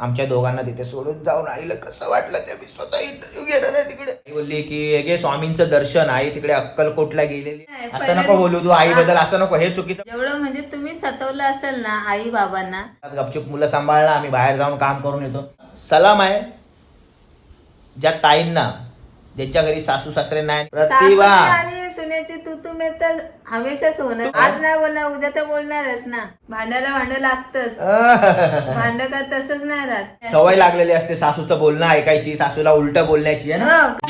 आमच्या दोघांना तिथे सोडून जाऊन आईला कसं वाटलं ते मी स्वतः इंटरव्ह्यू घेणार आहे तिकडे. आई बोलली की घे स्वामींचं दर्शन आई तिकडे अक्कलकोटला गेलेली नाही, असं पहिल्या नको बोलू तू आईबद्दल असं नको हे चुकीचं जेवढं म्हणजे तुम्ही सतवलं असेल ना आई बाबांना. गपचूप मुलं सांभाळला आम्ही बाहेर जाऊन काम करून येतो. सलाम आहे ज्या ताईंना ज्यांच्या घरी सासू सासरे नाही प्रतिभा. सासूची आणि सुनेची तू तुम्ही तर हमेशाच होणार. आज नाही बोलणार उद्या तर बोलणारच ना. भांडायला भांड लागतच. भांड का तसंच नाही राहत. सवय लागलेली असते सासूचं बोलणं ऐकायची सासूला उलट बोलण्याची आहे ना? हो.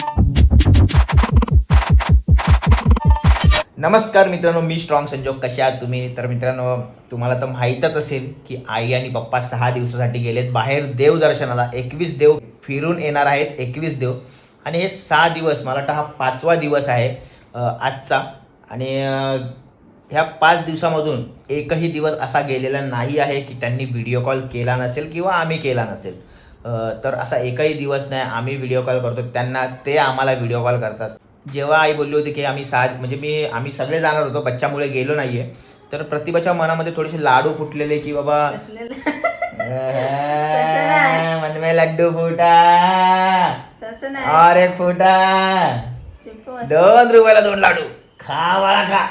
नमस्कार मित्रांनो मी स्ट्रॉंग संजोग. कशा आहात तुम्ही? तर मित्रांनो तुम्हाला तर माहीतच असेल की आई आणि पप्पा सहा दिवसासाठी गेलेत. बाहेर देवदर्शनाला एकवीस देव फिरून येणार आहेत. एकवीस देव. आणि हे सहा दिवस मला वाटतं हा पाचवा दिवस आहे आजचा. आणि ह्या पाच दिवसामधून एकही दिवस असा गेलेला नाही आहे की त्यांनी व्हिडिओ कॉल केला नसेल किंवा आम्ही केला नसेल. तर असा एकही दिवस नाही आम्ही व्हिडिओ कॉल करतो त्यांना ते आम्हाला व्हिडिओ कॉल करतात. जेव्हा आई बोलली होती की आम्ही सात म्हणजे मी आम्ही सगळे जाणार होतो बच्च्यामुळे गेलो नाहीये तर प्रतिभाच्या मनामध्ये थोडेसे लाडू फुटलेले की बाबा कसलेलं- अह, मन में लड्डू फुटा. तसं नाही. एक फुटा चिपू असं. दोन रुपयाला दोन लाडू. खा बाळा खा.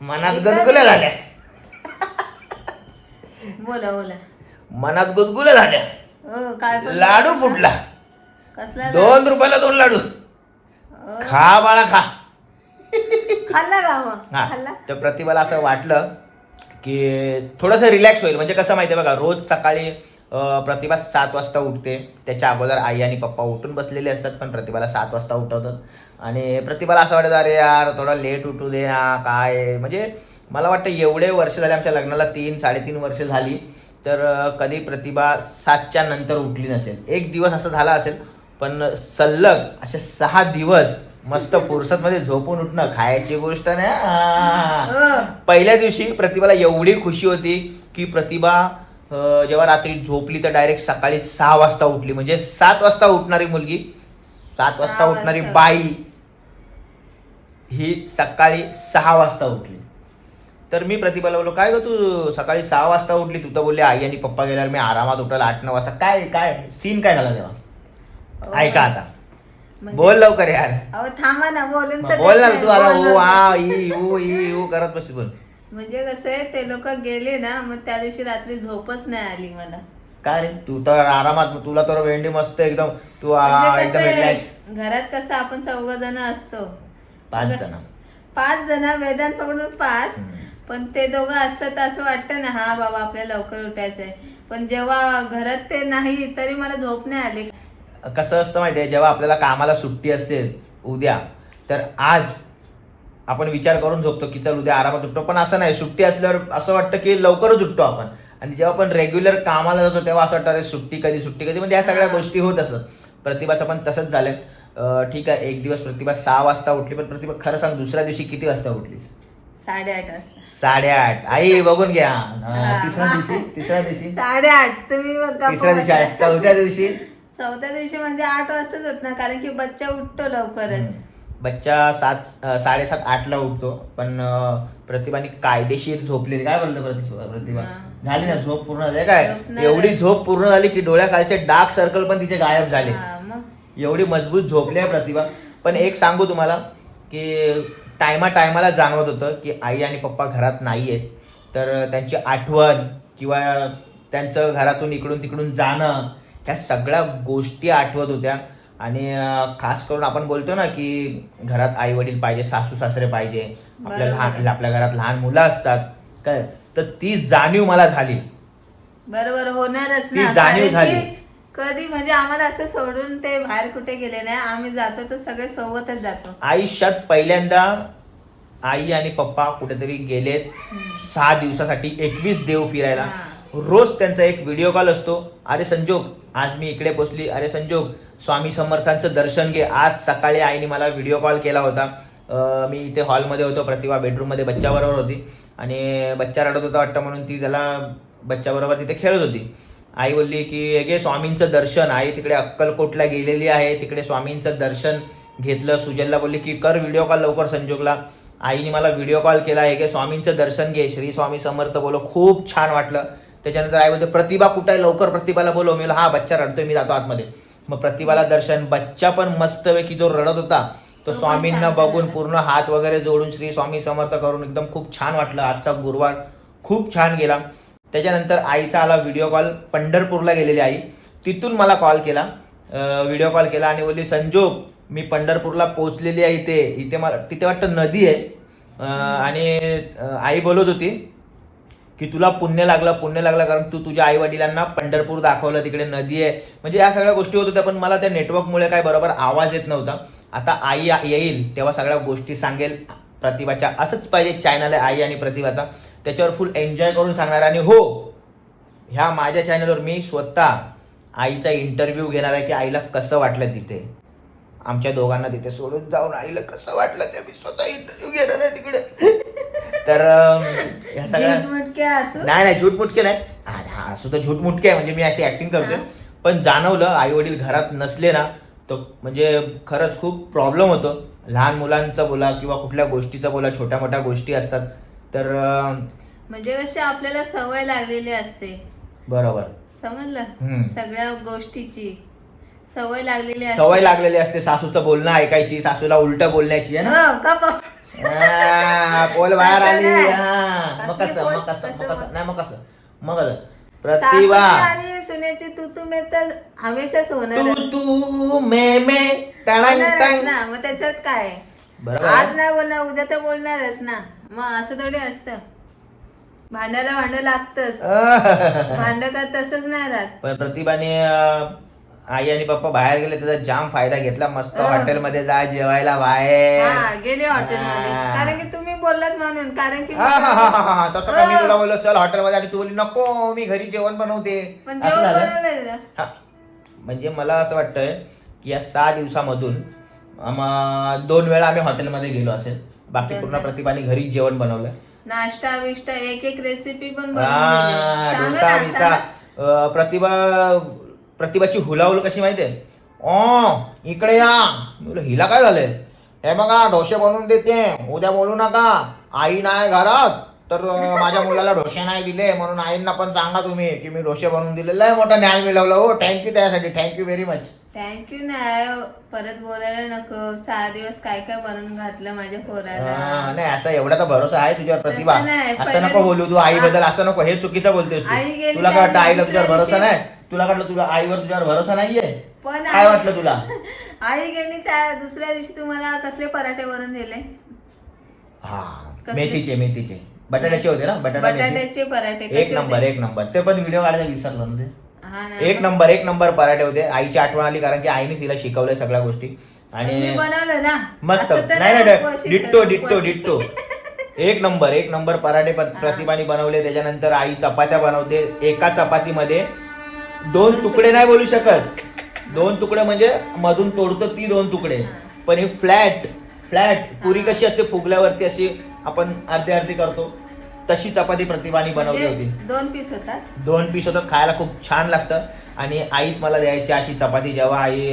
मनात गुदगुल्या झाल्या. बोला बोला. मनात गुदगुल्या झाल्या. हो काय पण लाडू फुटला. कसला दोन रुपयाला दोन लाडू. हो. खा बाळा खा. खाल्ला का मग? हा खाल्ला? तर प्रतिभाला असं वाटलं की थोडंसं रिलॅक्स होईल. म्हणजे कसं माहिती आहे बघा रोज सकाळी प्रतिभा सात वाजता उठते. त्याच्या अगोदर आई आणि पप्पा उठून बसलेले असतात पण प्रतिभाला सात वाजता उठवतात. आणि प्रतिभाला असं वाटतं अरे यार थोडा लेट उठू दे ना काय म्हणजे मला वाटतं एवढे वर्ष झाले आमच्या लग्नाला तीन साडेतीन वर्ष झाली तर कधी प्रतिभा सातच्या नंतर उठली नसेल. एक दिवस असं झाला असेल पण सलग असे सहा दिवस मस्त फुरसतमध्ये झोपून उठणं खायची गोष्ट नाही. पहिल्या दिवशी प्रतिभाला एवढी खुशी होती की प्रतिभा जेव्हा रात्री झोपली तर डायरेक्ट सकाळी सहा वाजता उठली. म्हणजे सात वाजता उठणारी मुलगी सात वाजता उठणारी. बाई ही सकाळी सहा वाजता उठली. तर मी प्रतिभाला बोललो काय ग तू सकाळी सहा वाजता उठली? तू तर बोलली आई आणि पप्पा गेल्यावर मी आरामात उठायला आठ नऊ वाजता. काय काय? सीन काय झाला तेव्हा. ऐका आता. म्हणजे- बोल लवकर यार. थांबा ना बोलून बोल ना तू आला ओ. आ ई ऊ ई ऊ करत बस बोल. म्हणजे कसं आहे ते लोक गेले ना मग त्या दिवशी रात्री झोपच नाही आली मला. काय रे? तू तर आरामात तुला तर भेंडी मस्त एकदम तू आ, म्हणजे एकदम रिलॅक्स घरात कसं आपण चौघ जण असतो. पाच जण. पाच जण वेदांत पकडून पाच. पण ते दोघं असतात तर असं वाटतं ना हा बाबा आपल्याला लवकर उठायचंय पण जेव्हा घरात ते नाही तरी मला झोप नाही आली. कसं असतं माहिती आहे जेव्हा आपल्याला कामाला सुट्टी असते उद्या तर आज आपण विचार करून झोपतो की चल उद्या आरामात उठतो. पण असं नाही सुट्टी असल्यावर असं वाटतं की लवकरच उठतो आपण. आणि जेव्हा आपण रेग्युलर कामाला जातो तेव्हा असं वाटतं अरे सुट्टी कधी सुट्टी कधी? म्हणजे या सगळ्या गोष्टी होत असत प्रतिभाचं पण तसंच झालं ठीक आहे एक दिवस प्रतिभा सहा वाजता उठली पण प्रतिभा खरं सांग दुसऱ्या दिवशी किती वाजता उठलीस? साडेआठ वाजता. साडेआठ. आई बघून घ्या. तिसऱ्या दिवशी तिसऱ्या दिवशी. साडेआठ. तुम्ही तिसऱ्या दिवशी. चौथ्या दिवशी? चौथ्या दिवशी म्हणजे आठ वाजताच उठणार कारण की बच्चा उठतो लवकरच. बच्चा सात साडेसात आठला उठतो पण प्रतिभाने कायदेशीर झोपलेली. काय बोलतो प्रतिभा प्रतिभा. झाली ना झोप पूर्ण झाली? काय? एवढी झोप पूर्ण झाली की डोळ्याखालचे डार्क सर्कल पण तिचे गायब झाले. एवढी मजबूत झोपली आहे प्रतिभा. पण एक सांगू तुम्हाला की टायमा टायमाला जाणवत होतं की आई आणि पप्पा घरात नाही आहेत तर त्यांची आठवण किंवा त्यांचं घरातून इकडून तिकडून जाणं ह्या सगळ्या गोष्टी आठवत होत्या. आणि खास करून आपण बोलतो ना की घरात आई वडील पाहिजे सासू सासरे पाहिजे आपल्या. लहान आपल्या घरात लहान मुलं असतात काय? तर ती जाणीव मला झाली. बरोबर होणारच ती जाणीव झाली. कधी म्हणजे आम्हाला असं सोडून ते बाहेर कुठे गेले नाही. आम्ही जातो तर सगळे सोबतच जातो. आयुष्यात पहिल्यांदा आई आणि पप्पा कुठेतरी गेलेत सहा दिवसासाठी एकवीस देव फिरायला. रोज त्यांचा एक व्हिडिओ कॉल असतो. अरे संजोग आज मी इकडे पोचली. अरे संजोग स्वामी समर्थांचं दर्शन घे. आज सकाळी आईने मला व्हिडिओ कॉल केला होता. मी इथे हॉलमध्ये होतो प्रतिभा बेडरूममध्ये बच्च्याबरोबर होती. आणि बच्चा रडत होता वाटतं म्हणून ती त्याला बच्च्याबरोबर तिथे खेळत होती. आई बोलली की हे घे स्वामींचं दर्शन. आई तिकडे अक्कलकोटला गेलेली आहे. तिकडे स्वामींचं दर्शन घेतलं. सुजलला बोलली की कर व्हिडिओ कॉल लवकर संजोगला आईने मला व्हिडिओ कॉल केला आहे की स्वामींचं दर्शन घे. श्री स्वामी समर्थ बोलो खूप छान वाटलं. त्याच्यानंतर आई बोलते प्रतिभा कुठं आहे? लवकर प्रतिभाला बोलो मी हा बच्चा रडतोय. मी जातो आतमध्ये. मग प्रतिभाला दर्शन. बच्चा पण मस्तपैकी जो रडत होता तो स्वामींना बघून. पूर्ण हात वगैरे जोडून श्री स्वामी समर्थ करून एकदम खूप छान वाटलं. आजचा गुरुवार खूप छान गेला. त्याच्यानंतर आईचा आला व्हिडिओ कॉल पंढरपूरला गेलेली आई. तिथून मला कॉल. केला व्हिडिओ कॉल केला आणि बोलली संजोग मी पंढरपूरला पोहोचलेली आहे इथे. इथे मला तिथे वाटतं नदी आहे. आणि आई बोलत होती की तुला पुण्य लागलं पुण्य लागलं कारण तू तुझ्या आईवडिलांना पंढरपूर दाखवलं तिकडे नदी आहे. म्हणजे या सगळ्या गोष्टी होत होत्या पण मला त्या नेटवर्कमुळे काय बरोबर आवाज येत नव्हता. आता आई येईल तेव्हा सगळ्या गोष्टी सांगेल प्रतिभाच्या. असंच पाहिजे चॅनल आहे आई आणि प्रतिभाचा. त्याच्यावर फुल एन्जॉय करून सांगणार आणि हो ह्या माझ्या चॅनलवर मी स्वतः आईचा इंटरव्ह्यू घेणार आहे की आईला कसं वाटलं तिथे. आमच्या दोघांना तिथे सोडून जाऊन आईला कसं वाटलं ते मी स्वतः इंटरव्ह्यू घेणार आहे तिकडे. तर ह्या सगळ्या नाही नाही झूट मुटके नाही. हा हा, असं तर झूट मुटके आहे म्हणजे मी अशी ऍक्टिंग करतोय. हा. पण जाणवलं आई वडील घरात नसले ना तर म्हणजे खरंच खूप प्रॉब्लेम होतो. लहान मुलांचा बोला किंवा कुठल्या गोष्टीचा बोला छोट्या मोठ्या गोष्टी असतात. तर म्हणजे कशी आपल्याला सवय लागलेली असते. बरोबर. समजलं. सगळ्या गोष्टीची. सवय लागलेली असते. सवय लागलेली असते सासूचं बोलणं ऐकायची सासूला उलट बोलण्याची आहे ना? हो, का पा- आ, पोल बाहेर कसं आली नाही? हा. मग कसली कसं पोल? मग कसं कसं मग कसं मग? नाही मग कसं मग कसं प्रतिभा सासूची आणि सुनेची तू तू मे तर हमेशाच होणार तू तू मे मे टणंग होणारच टंग ना मग त्याच्यात काय आहे? बरोबर आज. नाही बोलणार उद्या तर बोलणारच ना मग असं थोडी असतं भांडायला भांड लागतच भांड का तसंच नाही राहत पण प्रतिभाने अं, आई आणि पप्पा बाहेर गेले त्याचा जाम फायदा घेतला मस्त हो. हॉटेलमध्ये जा जेवायला बाहेर हा गेले हॉटेलमध्ये हा. कारण की तुम्ही बोललात म्हणून कारण की हा, हा, हा, हा, हा, हा. तसं मी. तुला बोललो चल हॉटेलमध्ये आणि तू बोलली नको मी घरी जेवण बनवते पण असं जेवण झालं बनवलं ना हा म्हणजे मला असं वाटतंय की या सहा दिवसामधून आम्हा- दोन वेळा आम्ही हॉटेलमध्ये गेलो असेल बाकी पूर्ण. प्रतिभाने घरीच जेवण बनवलं नाश्ता बिष्टा एक एक रेसिपी पण बनवून हा, दिली. सांगा डोसा ना, बिसा सांगा. अं, प्रतिभा प्रतिभाची हुलाहुल कशी माहितीये ओ इकडे या. मी बोललो, हिला काय झालंय? हे बघा डोसे बनवून देते. उद्या बोलू नका. आई नाही घरात. तर माझ्या मुलाला डोसे नाही दिले. म्हणून आईंना पण सांगा तुम्ही की मी डोसे बनवून दिलेलं आहे. मोठं ज्ञान मिळवलं. हो थँक्यू त्यासाठी. थँक्यू व्हेरी मच थँक्यू नाही परत बोलायला नको. सहा दिवस काय काय बनवून घातलं माझ्या पोराला. नाही असं एवढा तर भरोसा आहे तुझ्यावर प्रतिभा. नाही, असं पहिल्या नको बोलू तू. आई बद्दल असं नको. हे चुकीचं बोलतेस आई तू गेली तुला काय वाटतं आईला दुसऱ्या तुझ्यावर भरोसा नाही? तुला वाटलं तुला आईवर तुझ्यावर भरोसा नाहीये? पण काय आई- वाटलं तुला? आई गेली त्या दुसऱ्या दिवशी तुम्हाला कसले पराठे बनवून दिले? हा कसले? मेथीचे मेथीचे. बटाट्याचे होते ना? बटाटा मेथी. बटाट्याचे पराठे एक कसे नंबर होते? एक नंबर. ते पण व्हिडिओ काढायला विसरलो ना ते. हा ना. एक नंबर एक नंबर पराठे होते. आईची आठवण आली कारण की आईने तिला शिकवलंय सगळ्या गोष्टी. आणि बनवलं ना? मस्त. असं तर नाही नाही नाही उपवाशी डिट्टो डिट्टो उपवाशी. डिट्टो. एक नंबर एक नंबर पराठे प- प्रतिभाने बनवले. त्याच्यानंतर आई चपात्या बनवते. एका चपातीमध्ये दोन तुकडे नाही बोलू शकत. दोन तुकडे म्हणजे मधून तोडतो ती दोन तुकडे. पण हे फ्लॅट फ्लॅट पुरी कशी असते फुगल्यावरती अशी आपण अर्धी अर्धी करतो. तशी चपाती प्रतिभाने बनवली म्हणजे होती. दोन पीस होतात? दोन पीस होतात खायला खूप छान लागतं. आणि आईच मला द्यायची अशी चपाती. जेव्हा आई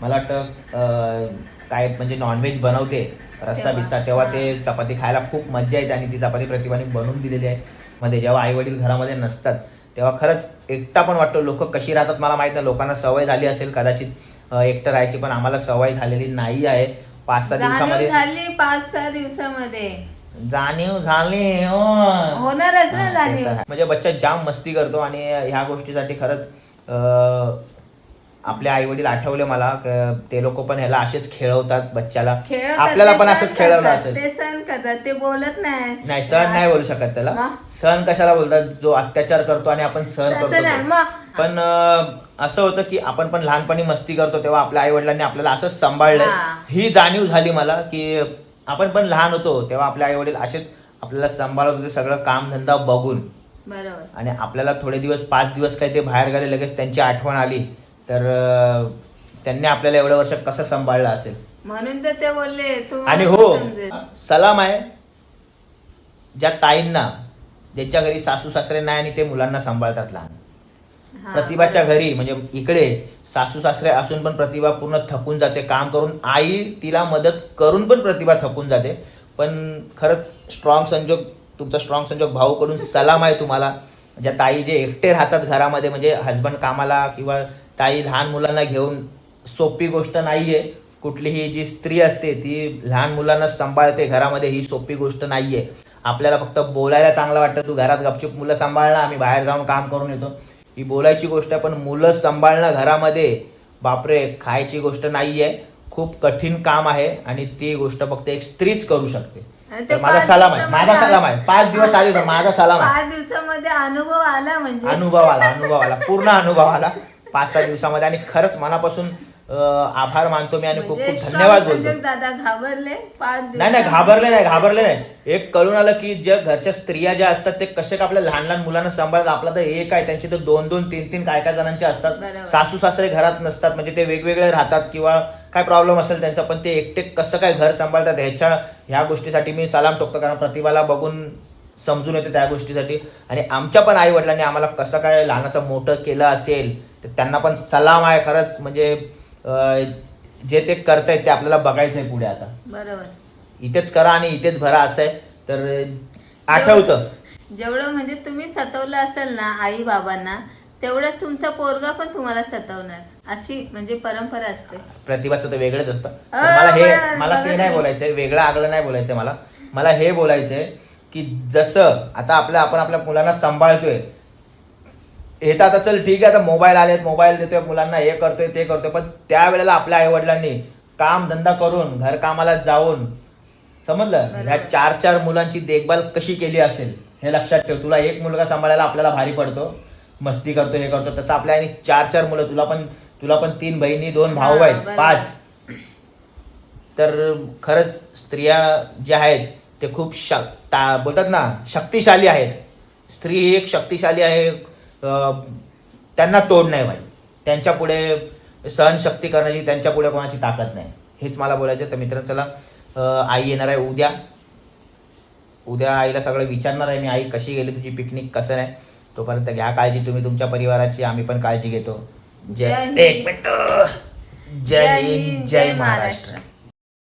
मला वाटतं काय म्हणजे नॉनव्हेज बनवते रस्सा बिस्सा तेव्हा. ते चपाती खायला खूप मजा येते. आणि ती चपाती प्रतिभाने बनवून दिलेली आहे. मध्ये जेव्हा आई वडील घरामध्ये नसतात तेव्हा खरंच एकटा पण वाटतो. लोक कशी राहतात मला माहीत नाही. लोकांना सवय झाली असेल कदाचित एकटं राहायची पण आम्हाला सवय झालेली नाही आहे. पाच सहा दिवसामध्ये झाली पाच सहा दिवसामध्ये. जाणीव झाली हो. होणारच ना जाणीव. म्हणजे बच्चा जाम मस्ती करतो आणि ह्या गोष्टीसाठी खरंच आपले आई वडील आठवले मला ते लोक पण ह्याला असेच खेळवतात बच्चाला आपल्याला पण असंच खेळवलं असेल. ते सण करतात ते बोलत नाही. नाही सण नाही बोलू शकत त्याला? सण कशाला बोलतात? जो अत्याचार करतो आणि आपण सहन तसं करतो पण असं होतं की आपण पण लहानपणी मस्ती करतो तेव्हा आपल्या आई वडिलांनी आपल्याला असंच सांभाळलंय हा. ही जाणीव झाली मला की आपण पण लहान होतो तेव्हा आपले आई वडील असेच आपल्याला सांभाळत होते सगळं कामधंदा बघून. बरोबर. आणि आपल्याला थोडे दिवस पाच दिवस काही ते बाहेर गेले लगेच त्यांची आठवण आली. तर त्यांनी आपल्याला एवढं वर्ष कसं सांभाळलं असेल? म्हणून तर ते बोलले आणि हो. सलाम आहे ज्या ताईंना ज्यांच्या घरी सासू सासरे नाही आणि ते मुलांना सांभाळतात लहान. प्रतिभाच्या घरी म्हणजे इकडे सासू सासरे असून पण प्रतिभा पूर्ण थकून जाते. काम करून आई तिला मदत करून पण प्रतिभा थकून जाते. पण खरंच स्ट्रॉंग संजोग तुमचा स्ट्रॉंग संजोग भाऊकडून सलाम आहे तुम्हाला. ज्या ताई जे एकटे राहतात घरामध्ये म्हणजे हस्बंड कामाला किंवा ताई लहान मुलांना घेऊन सोपी गोष्ट नाही आहे कुठलीही जी स्त्री असते ती लहान मुलांना सांभाळते घरामध्ये ही सोपी गोष्ट नाही आहे आपल्याला फक्त बोलायला चांगलं वाटतं. तू घरात गपचूप मुलं सांभाळणं आम्ही बाहेर जाऊन काम करून येतो. ही बोलायची गोष्ट आहे पण मुलं सांभाळणं घरामध्ये बापरे खायची गोष्ट नाही आहे खूप कठीण काम आहे आणि ती गोष्ट फक्त एक स्त्रीच करू शकते. तर माझा सलाम आहे माझा सलाम आहे. पाच दिवस आले तर माझा सलाम आहे. पाच दिवसामध्ये अनुभव आला म्हणजे. अनुभव आला अनुभव आला. पूर्ण अनुभव आला. पाच सहा दिवसामध्ये आणि खरंच मनापासून आभार मानतो मी आणि खूप म्हणजे खूप धन्यवाद strong बोलतो दादा घाबरले पाच नाही नाही घाबरले नाही घाबरले नाही. एक कळून आलं की ज्या घरच्या स्त्रिया ज्या असतात ते कसे का आपल्या लहान लहान मुलांना सांभाळतात. आपला तर एक आहे त्यांची तर दोन दोन तीन तीन काय काय जणांचे असतात. सासू सासरे घरात नसतात म्हणजे ते वेगवेगळे राहतात किंवा काय प्रॉब्लेम असेल त्यांचा पण ते एकटे कसं काय घर सांभाळतात ह्याच्या ह्या गोष्टीसाठी मी सलाम टोकतो. कारण प्रतिभाला बघून समजून येते त्या गोष्टीसाठी. आणि आमच्या पण आई वडिलांनी आम्हाला कसं काय लहानाचं मोठं केलं असेल त्यांना पण सलाम आहे खरंच. म्हणजे जे ते करतायत ते आपल्याला बघायचं आहे पुढे आता. बरोबर. इथेच करा आणि इथेच भरा असं आहे तर आठवतं. जेवढं म्हणजे तुम्ही सतवलं असेल ना आई बाबांना तेवढंच तुमचा पोरगा पण तुम्हाला सतवणार. अशी म्हणजे परंपरा असते. प्रतिभाचं तर वेगळंच असतं. मला हे मला ते. नाही बोलायचंय. वेगळं आगलं नाही बोलायचंय मला. मला हे बोलायचंय की जसं आता आपल्या आपण आपल्या मुलांना सांभाळतोय हे तर आता चल ठीक आहे आता मोबाईल आलेत मोबाईल देतोय मुलांना हे करतोय ते करतोय. पण त्यावेळेला आपल्या आई वडिलांनी काम धंदा करून घर कामाला जाऊन समजलं. ह्या चार चार मुलांची देखभाल कशी केली असेल हे लक्षात ठेव. तुला एक मुलगा सांभाळायला आपल्याला भारी पडतो. मस्ती करतो हे करतो. तसं आपल्या आणि चार चार मुलं तुला पण तुला पण तीन बहिणी दोन भाऊ आहेत. पाच. तर खरंच स्त्रिया ज्या आहेत ते खूप शक्ता बोलतात ना शक्तिशाली आहेत. स्त्री ही एक शक्तिशाली आहे त्यांना तोड नाही भाई त्यांच्या पुढे सहनशक्ती करण्याची त्यांच्या पुढे कोणाची ताकद नाही. हेच मला बोलायचं. तर मित्रांनो चला आई येणार आहे उद्या. उद्या आईला सगळं विचारणार आहे मी आई कशी गेली तुझी पिकनिक कसं नाही? तोपर्यंत घ्या काळजी. तुम्ही तुमच्या परिवाराची आम्ही पण काळजी घेतो. जय. एक मिनिट. जय हिंद. जय महाराष्ट्र.